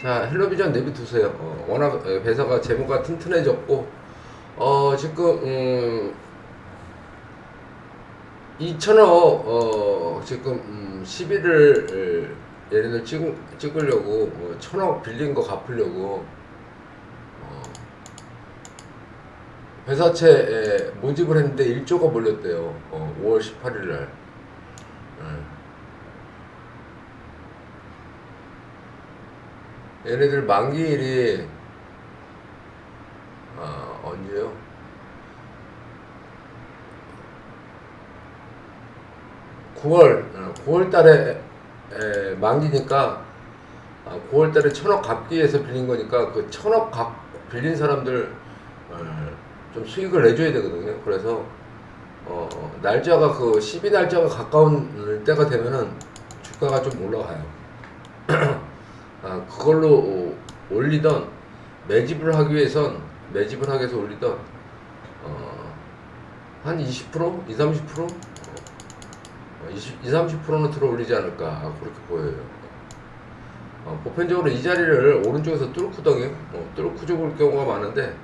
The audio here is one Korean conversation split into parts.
자, 헬로비전 내비두세요. 어, 워낙 예, 회사가 재무가 튼튼해졌고, 어, 지금, 음, 2천억, 어, 지금, 음, 11을, 얘네들 찍, 찍으려고, 뭐, 천억 빌린 거 갚으려고, 어, 회사채에 모집을 했는데 1조가 몰렸대요. 어, 5월 18일 날. 예. 얘네들 만기일이 아, 언제요? 구월 9월 달에 에, 만기니까 아, 9월 달에 천억 갚기 위해서 빌린 거니까 그 천억 갚 빌린 사람들 어, 좀 수익을 내줘야 되거든요. 그래서 어, 날짜가 그 12 날짜가 가까운 때가 되면은 주가가 좀 올라가요. 아, 그걸로 어, 올리던 매집을 하기 위해선 매집을 하기 위해서 올리던 어, 한 20%, 2, 30%, 어, 20, 2, 30%는 들어 올리지 않을까 그렇게 보여요. 어, 보편적으로 이 자리를 오른쪽에서 뚫고덩요 어, 뚫고 죽을 경우가 많은데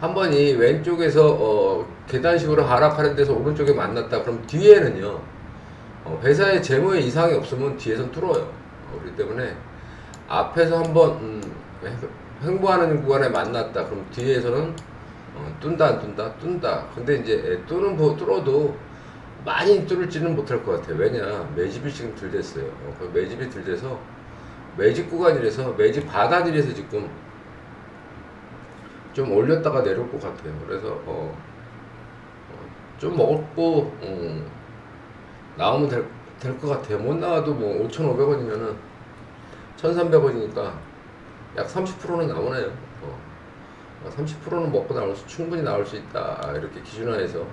한 번이 왼쪽에서 어, 계단식으로 하락하는 데서 오른쪽에 만났다. 그럼 뒤에는요 어, 회사의 재무에 이상이 없으면 뒤에선 뚫어요. 어, 그렇기 때문에 앞에서 한번 음, 횡- 횡보하는 구간에 만났다. 그럼 뒤에서는 어, 뚫다 안 뚫다? 뚫다. 근데 이제 예, 뚫는 뭐 뚫어도 많이 뚫을지는 못할 것 같아요. 왜냐? 매집이 지금 들 됐어요. 어, 그 매집이 들 돼서 매집 구간이라서 매집 바닥이라서 지금 좀 올렸다가 내려올 것 같아요. 그래서 어, 어, 좀 먹고 어, 나오면 될될것 같아요. 못 나와도 뭐 5,500원이면은 1,300원이니까 약 30%는 나오네요. 어, 30%는 먹고 나올 수 충분히 나올 수 있다. 이렇게 기준화해서